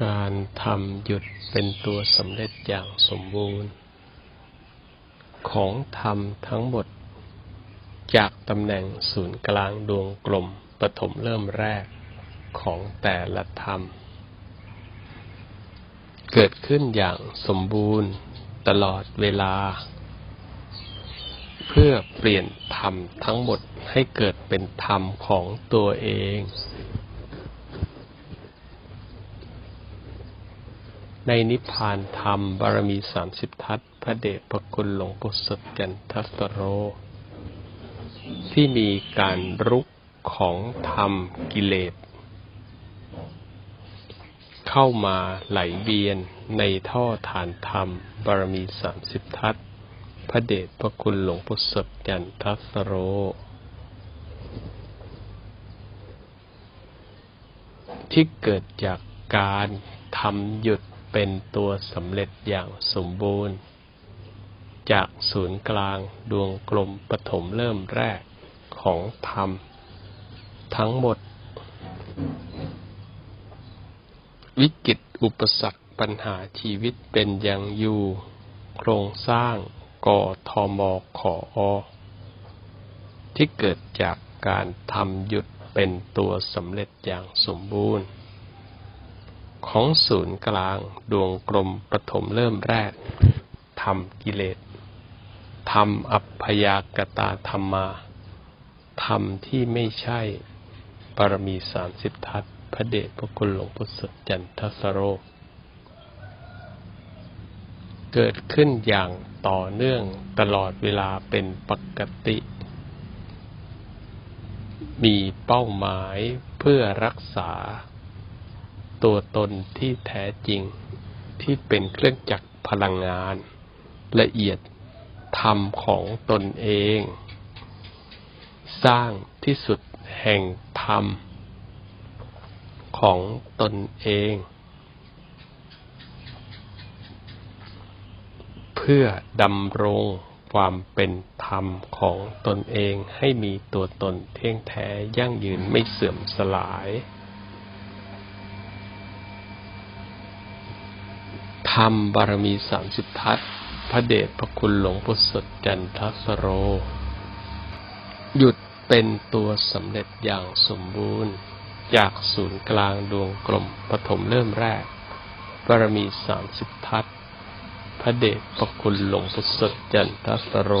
การทำหยุดเป็นตัวสำเร็จอย่างสมบูรณ์ ของธรรมทั้งหมด จากตำแหน่งศูนย์กลางดวงกลมปฐมเริ่มแรกของแต่ละธรรม เกิดขึ้นอย่างสมบูรณ์ตลอดเวลา เพื่อเปลี่ยนธรรมทั้งหมดให้เกิดเป็นธรรมของตัวเอง ในนิพพานธรรมบารมีสามสิบทัศพระเดชพระคุณหลวงปู่สดจันทัสโร ที่มีการรุกของธรรมกิเลส เข้ามาไหลเวียนในท่อฐานธรรมบารมีสามสิบทัศพระเดชพระคุณหลวงปู่สดจันทัสโรที่เกิดจากการทำหยุด เป็นตัวสำเร็จอย่างสมบูรณ์ จากศูนย์กลางดวงกลมปฐมเริ่มแรกของธรรม ทั้งหมด วิกฤตอุปสรรคปัญหาชีวิตเป็นอย่างอยู่ โครงสร้างกทมขออ ที่เกิดจากการทำหยุดเป็นตัวสำเร็จอย่างสมบูรณ์ ของศูนย์กลาง ดวงกลมปฐมเริ่มแรกทำกิเลสทำอัพยากตาธรรมาธรรมที่ไม่ใช่บารมีสามสิบทัศพระเดชพระคุณหลวงพุทธจันทสโร เกิดขึ้นอย่างต่อเนื่องตลอดเวลาเป็นปกติ มีเป้าหมายเพื่อรักษา ตัวตนที่แท้จริง ที่เป็นเครื่องจักรพลังงาน ละเอียดธรรมของตนเอง สร้างที่สุดแห่งธรรม ของตนเอง เพื่อดำรงความเป็นธรรมของตนเองให้มีตัวตนเที่ยงแท้ยั่งยืนไม่เสื่อมสลาย ธรรมบารมีสามสิบทัศพระเดชพระคุณหลวงพุทธสดจันทสโร หยุดเป็นตัวสำเร็จอย่างสมบูรณ์ จากศูนย์กลางดวงกลมปฐมเริ่มแรกบารมีสามสิบทัศพระเดชพระคุณหลวงพุทธสดจันทสโร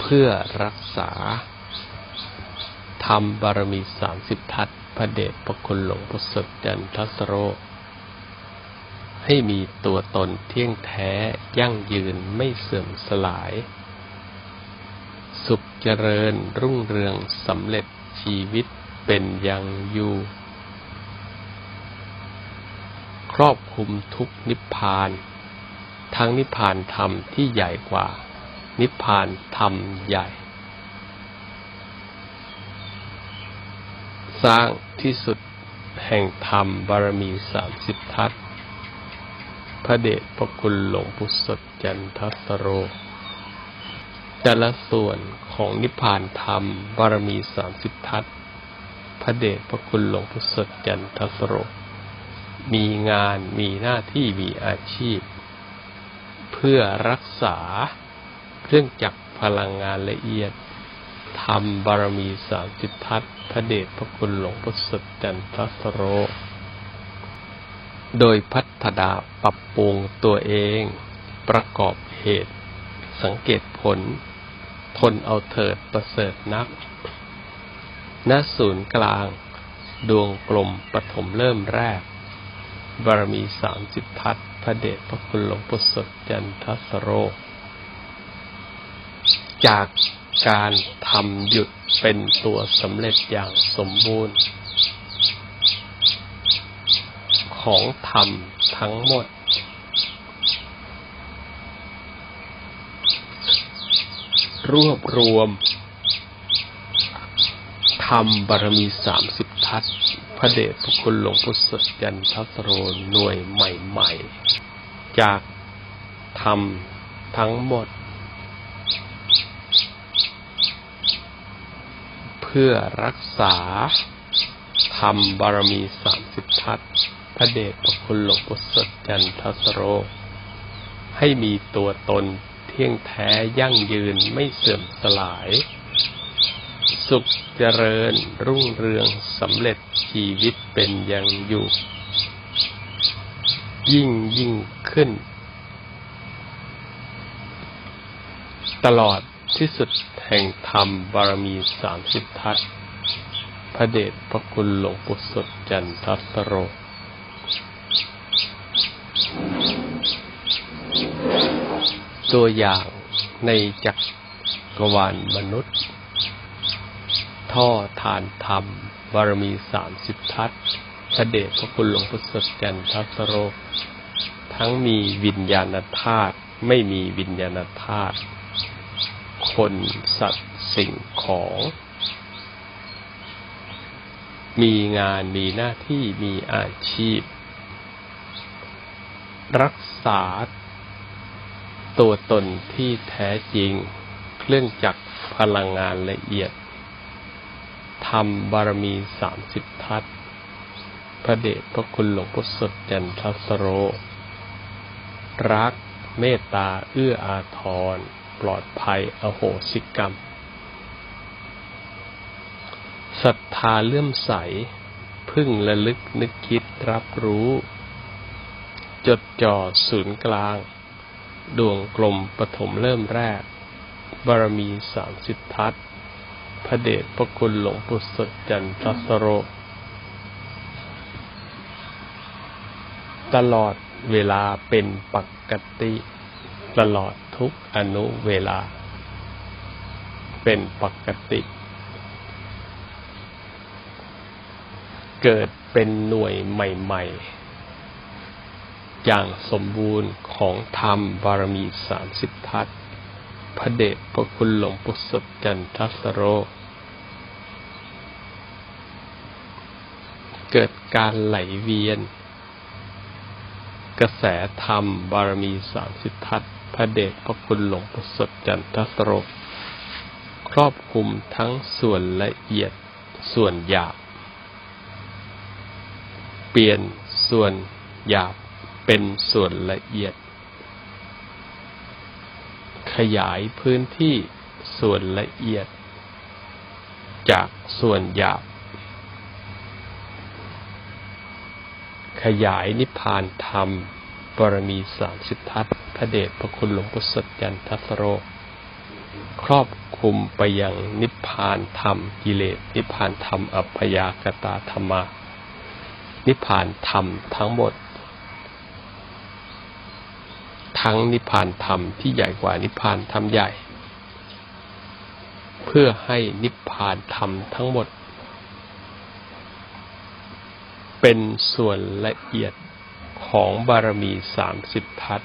เพื่อรักษาธรรมบารมีสามสิบทัศ พระเดชพระคุณหลวงพุทธสดจันทสโร ให้มีตัวตนเที่ยงแท้ยั่งยืนไม่เสื่อมสลาย สุขเจริญรุ่งเรืองสำเร็จชีวิตเป็นอย่างอยู่ ครอบคลุมทุกนิพพาน ทั้งนิพพานธรรมที่ใหญ่กว่า นิพพานธรรมใหญ่ สร้างที่สุดแห่งธรรมบารมีสามสิบทัศพระเดชพระคุณหลวงปู่สดจันทสโร แต่ละส่วนของนิพพานธรรมบารมีสามสิบทัศพระเดชพระคุณหลวงปู่สดจันทสโร มีงานมีหน้าที่มีอาชีพ เพื่อรักษาเครื่องจักรพลังงานละเอียด ธรรมบารมีสามสิบทัศพระเดชพระคุณหลวงพุทธสดจันทสโร โดยพัฒนาปรับปรุงตัวเอง ประกอบเหตุ สังเกตผล ทนเอาเถิดประเสริฐนักณศูนย์กลาง ดวงกลมปฐมเริ่มแรก บารมีสามสิบทัศพระเดชพระคุณหลวงพุทธสดจันทสโร จาก การทำหยุดเป็นตัวสำเร็จอย่างสมบูรณ์ ของธรรมทั้งหมด รวบรวมธรรมบารมีสามสิบทัศพระเดชพระคุณหลวงพุทธสดยันทัสโรหน่วยใหม่ ๆ จากธรรมทั้งหมด เพื่อรักษาธรรมบารมีสามสิบทัศพระเดชพระคุณหลวงปู่สดจันทสโร ให้มีตัวตนเที่ยงแท้ยั่งยืนไม่เสื่อมสลาย สุขเจริญรุ่งเรืองสำเร็จชีวิตเป็นอย่างอยู่ ยิ่งยิ่งขึ้น ตลอด ที่สุดแห่งธรรมบารมีสามสิบทัศพระเดชพระคุณหลวงปู่สดจันทัสโร ตัวอย่างในจักรวาลมนุษย์ ท่อทานธรรมบารมีสามสิบทัศพระเดชพระคุณหลวงปู่สดจันทัสโร ทั้งมีวิญญาณธาตุไม่มีวิญญาณธาตุ คนสัตว์สิ่งของ มีงานมีหน้าที่มีอาชีพ รักษา ตัวตนที่แท้จริง เครื่องจักรพลังงานละเอียดทำบารมีสามสิบทัศพระเดชพระคุณหลวงพุทธสดจันทสโร รักเมตตาเอื้ออาทร ปลอดภัย อโหสิกรรมศรัทธาเลื่อมใส พึ่งระลึกนึกคิดรับรู้ จดจ่อศูนย์กลาง ดวงกลมปฐมเริ่มแรก บารมีสามสิบทัศพระเดชพระคุณหลวงปู่สดจันทสโร ตลอดเวลาเป็นปกติ ตลอด ทุกอนุเวลา เป็นปกติ เกิดเป็นหน่วยใหม่ ๆ อย่างสมบูรณ์ของธรรมบารมีสามสิบทัศพระเดชพระคุณหลวงปู่สดจันทสโร เกิดการไหลเวียน กระแสธรรมบารมีสามสิบทัศน พระเดชพระคุณหลวงปู่สดจันทสโรครอบคลุมทั้งส่วนละเอียดส่วนหยาบ เปลี่ยนส่วนหยาบเป็นส่วนละเอียด ขยายพื้นที่ส่วนละเอียด จากส่วนหยาบ ขยายนิพพานธรรม บารมีสามสิบทัศพระเดชพระคุณหลวงพุทธสดยันทัสโร ครอบคลุมไปยังนิพพานธรรมกิเลส นิพพานธรรมอัพยากตาธรรมา นิพพานธรรมทั้งหมด ทั้งนิพพานธรรมที่ใหญ่กว่านิพพานธรรมใหญ่ เพื่อให้นิพพานธรรมทั้งหมด เป็นส่วนละเอียด ของบารมีสามสิบทัศ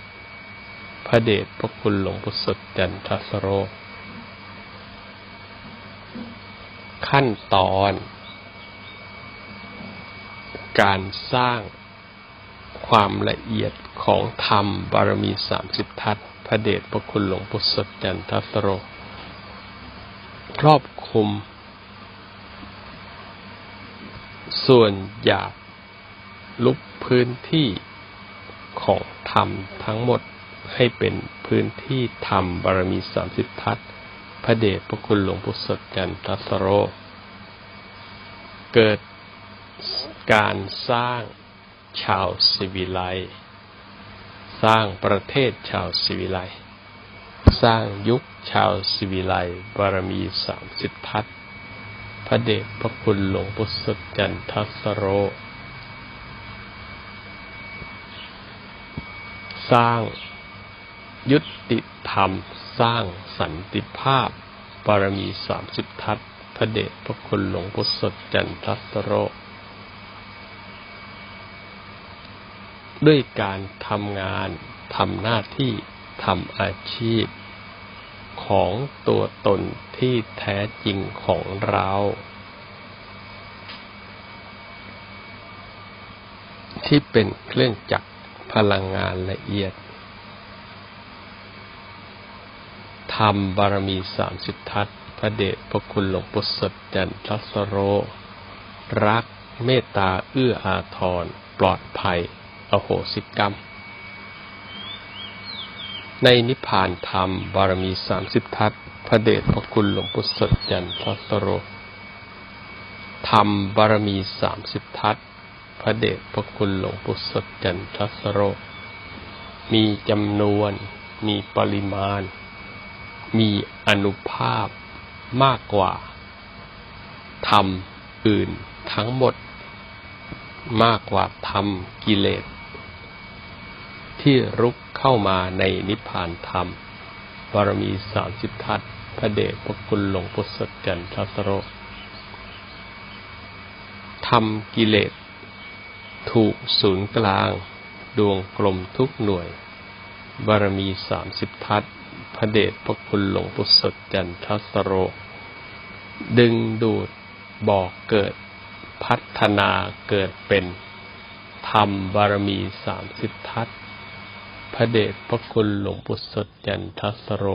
พระเดชพระคุณหลวงปู่สดจันทสโร ขั้นตอน การสร้างความละเอียดของธรรมบารมีสามสิบทัศพระเดชพระคุณหลวงปู่สดจันทสโร ครอบคลุม ส่วนหยาบลุกพื้นที่ ของธรรมทั้งหมดให้เป็นพื้นที่ธรรมบารมีสามสิบทัศพระเดชพระคุณหลวงปู่สดจันทัสโร เกิดการสร้างชาวสิวิไลสร้างประเทศชาวสิวิไลสร้างยุคชาวสิวิไลบารมีสามสิบทัศพระเดชพระคุณหลวงปู่สดจันทัสโร สร้าง ยุติธรรม สร้างสันติภาพบารมีสามสิบทัศพระเดชพระคุณหลวงปู่สดจันทรัสโร ด้วยการทำงานทำหน้าที่ทำอาชีพ ของตัวตนที่แท้จริงของเรา ที่เป็นเครื่องจักร พลังงานละเอียดธรรมบารมีสามสิบทัศพระเดชพระคุณหลวงปู่สดจันทสโร รักเมตตาเอื้ออาทร ปลอดภัย อโหสิกรรม ในนิพพานธรรมบารมีสามสิบทัศพระเดชพระคุณหลวงปู่สดจันทสโรธรรมบารมีสามสิบทัศ พระเดชพระคุณหลวงปู่สดจันทสโร มีจำนวน มีปริมาณ มีอนุภาพมากกว่าธรรมอื่นทั้งหมด มากกว่าธรรมกิเลส ที่รุกเข้ามาในนิพพานธรรมบารมีสามสิบทัศพระเดชพระคุณหลวงปู่สดจันทสโรธรรมกิเลส ถูกศูนย์กลาง ดวงกลมทุกหน่วย บารมีสามสิบทัศพระเดชพระคุณหลวงปู่สดจันทสโร ดึงดูดบอกเกิดพัฒนาเกิดเป็น ธรรมบารมีสามสิบทัศพระเดชพระคุณหลวงปู่สดจันทสโร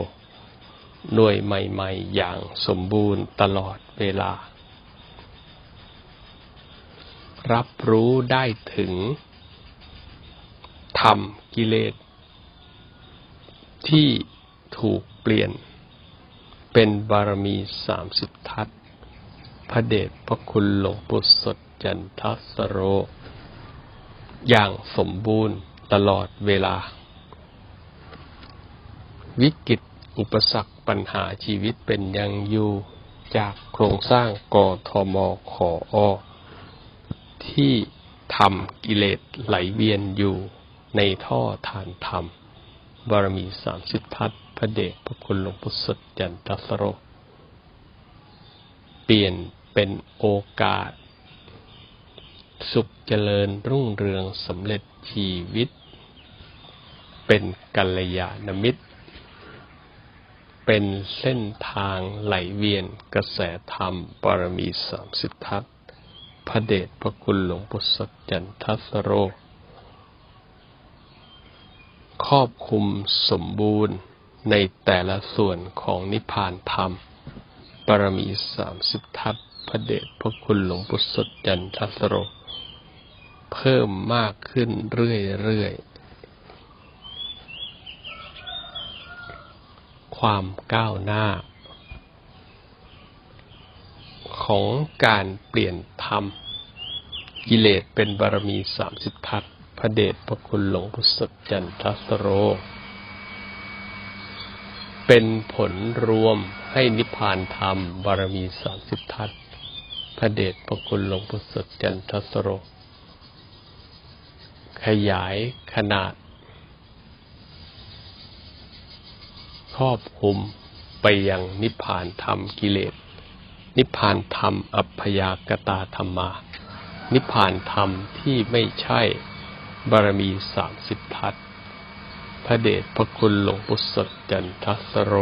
หน่วยใหม่ ๆ อย่างสมบูรณ์ตลอดเวลา รับรู้ได้ถึงธรรมกิเลส ที่ถูกเปลี่ยน เป็นบารมีสามสิบทัศพระเดชพระคุณหลวงปู่สดจันทสโร อย่างสมบูรณ์ตลอดเวลา วิกฤตอุปสรรคปัญหาชีวิตเป็นยังอยู่จากโครงสร้างกทมขออ ที่ทำกิเลสไหลเวียนอยู่ในท่อฐานธรรม บารมีสามสิบทัศพระเดชพระคุณหลวงปู่สดจันทสโร เปลี่ยนเป็นโอกาส สุขเจริญรุ่งเรืองสำเร็จชีวิต เป็นกัลยาณมิตร เป็นเส้นทางไหลเวียนกระแสธรรมบารมีสามสิบทัศ พระเดชพระคุณหลวงปู่สดจันทัสโร ครอบคุมสมบูรณ์ในแต่ละส่วนของนิพพานธรรมบารมีสามสิบทัศพระเดชพระคุณหลวงปู่สดจันทัสโร เพิ่มมากขึ้นเรื่อยๆ ความก้าวหน้า ของการเปลี่ยนธรรม กิเลสเป็นบารมีสามสิบทัศพระเดชพระคุณหลวงปู่สดจันทสโร เป็นผลรวมให้นิพพานธรรม บารมีสามสิบทัศพระเดชพระคุณหลวงปู่สดจันทสโร ขยายขนาด ครอบคุมไปยังนิพพานธรรมกิเลส นิพพานธรรม อัพยากตาธรรมา นิพพานธรรมที่ไม่ใช่บารมีสามสิบทัศพระเดชพระคุณหลวงปู่สดจันทสโร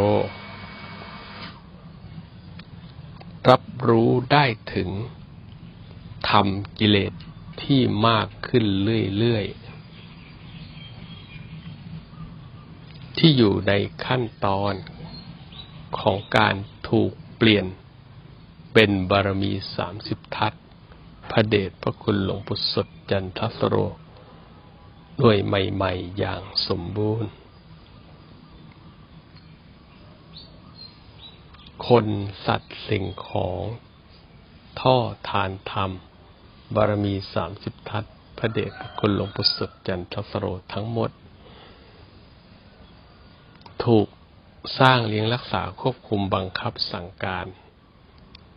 รับรู้ได้ถึงธรรมกิเลสที่มากขึ้นเรื่อยๆ ที่อยู่ในขั้นตอนของการถูกเปลี่ยน เป็นบารมีสามสิบทัศพระเดชพระคุณหลวงปู่สดจันทสโร ด้วยใหม่ ๆ อย่างสมบูรณ์ คนสัตว์สิ่งของท่อทานธรรม บารมีสามสิบทัศพระเดชพระคุณหลวงปู่สดจันทสโรทั้งหมด ถูกสร้างเลี้ยงรักษาควบคุมบังคับสั่งการ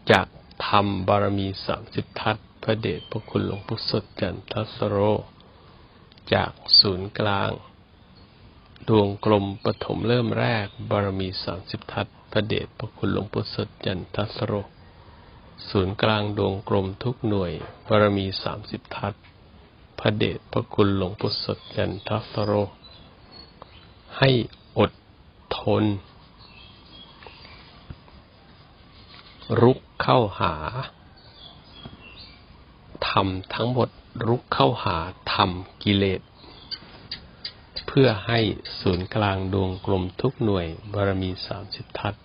จากธรรมบารมีสามสิบทัศพระเดชพระคุณหลวงปู่สดจันทสโร จากศูนย์กลาง ดวงกลมปฐมเริ่มแรก บารมีสามสิบทัศพระเดชพระคุณหลวงปู่สดจันทสโร ศูนย์กลางดวงกลมทุกหน่วย บารมีสามสิบทัศพระเดชพระคุณหลวงปู่สดจันทสโร ให้อดทน รุกเข้าหาธรรมทั้งหมดรุกเข้าหาธรรมกิเลส เพื่อให้ศูนย์กลางดวงกลมทุกหน่วยบารมีสามสิบทัศ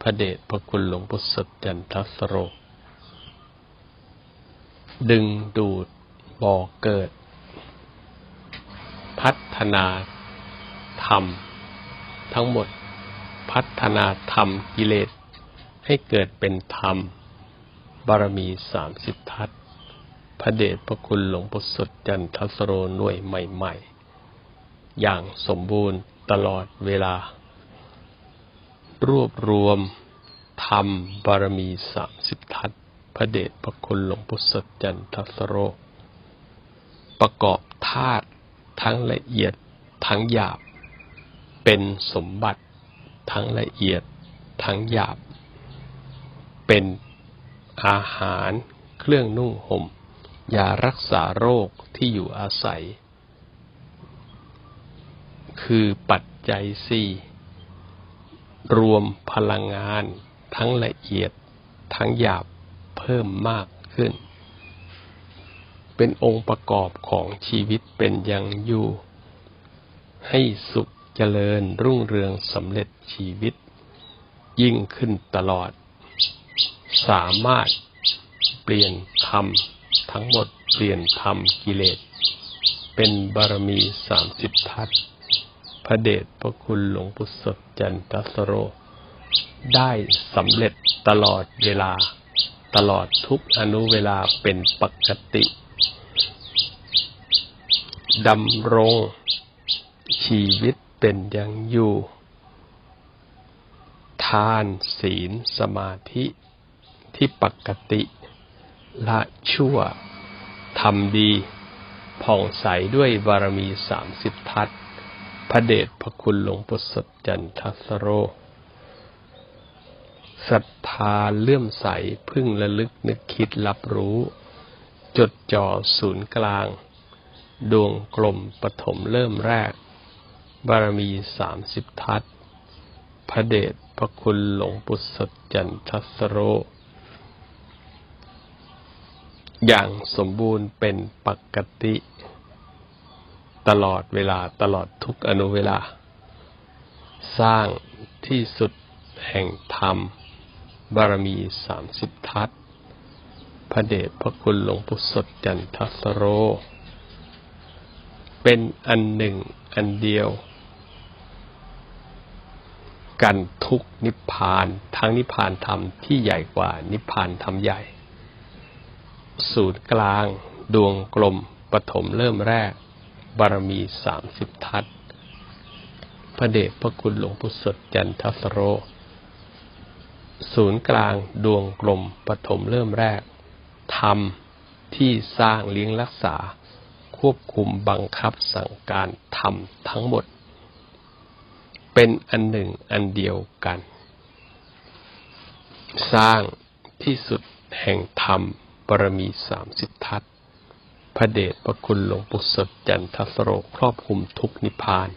พระเดชพระคุณหลวงปู่สดจันทสโร ดึงดูดบ่อเกิด พัฒนาธรรม ทั้งหมด พัฒนาธรรมกิเลส ให้เกิดเป็นธรรม บารมีสามสิบทัศพระเดชพระคุณหลวงปู่สดจันทสโรหน่วยใหม่ ๆ อย่างสมบูรณ์ตลอดเวลา รวบรวมธรรมบารมีสามสิบทัศพระเดชพระคุณหลวงปู่สดจันทสโร ประกอบธาตุทั้งละเอียดทั้งหยาบ เป็นสมบัติทั้งละเอียดทั้งหยาบ เป็นอาหารเครื่องนุ่งห่มยารักษาโรคที่อยู่อาศัย คือปัจจัยสี่รวมพลังงานทั้งละเอียดทั้งหยาบเพิ่มมากขึ้น เป็นองค์ประกอบของชีวิตเป็นอย่างอยู่ ให้สุขเจริญรุ่งเรืองสำเร็จชีวิต ยิ่งขึ้นตลอด สามารถเปลี่ยนธรรมทั้งหมดเปลี่ยนธรรมกิเลส เป็นบารมีสามสิบทัศพระเดชพระคุณหลวงปู่สดจันทสโร ได้สำเร็จตลอดเวลา ตลอดทุกอนุเวลาเป็นปกติดำรง ชีวิตเป็นอย่างอยู่ ทานศีลสมาธิ ที่ปกติ ละชั่วทำดีผ่องใสด้วยบารมีสามสิบทัศพระเดชพระคุณหลวงปู่สดจันทัสโรศรัทธาเลื่อมใสพึ่งระลึกนึกคิดรับรู้ จดจ่อศูนย์กลาง ดวงกลมปฐมเริ่มแรก บารมีสามสิบทัศพระเดชพระคุณหลวงปู่สดจันทัสโร อย่างสมบูรณ์เป็นปกติ ตลอดเวลาตลอดทุกอนุเวลา สร้างที่สุดแห่งธรรม บารมีสามสิบทัศพระเดชพระคุณหลวงปู่สดจันทสโร เป็นอันหนึ่งอันเดียว กันทุกนิพพาน ทั้งนิพพานธรรมที่ใหญ่กว่านิพพานธรรมใหญ่ ศูนย์กลาง ดวงกลมปฐมเริ่มแรก บารมีสามสิบทัศพระเดชพระคุณหลวงปู่สดจันทสโร ศูนย์กลางดวงกลมปฐมเริ่มแรกธรรมที่สร้างเลี้ยงรักษา ควบคุมบังคับสั่งการธรรมทั้งหมด เป็นอันหนึ่งอันเดียวกัน สร้างที่สุดแห่งธรรม บารมีสามสิบทัศพระเดชพระคุณหลวงปู่สดจันทสโรครอบคุมทุกนิพพาน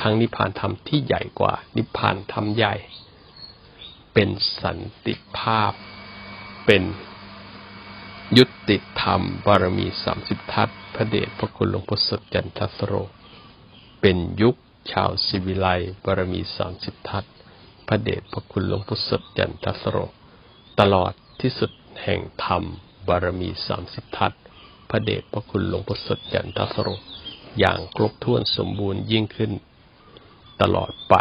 ทั้งนิพพานธรรมที่ใหญ่กว่า นิพพานธรรมใหญ่ เป็นสันติภาพ เป็นยุติธรรมบารมีสามสิบทัศพระเดชพระคุณหลวงปู่สดจันทสโร เป็นยุคชาวศิวิไลบารมีสามสิบทัศพระเดชพระคุณหลวงปู่สดจันทสโร ตลอดที่สุดแห่งธรรม บารมีสามสิบทัศน์พระเดชพระคุณหลวงพ่อสดจันทสโรอย่างครบถ้วนสมบูรณ์ยิ่งขึ้นตลอดไป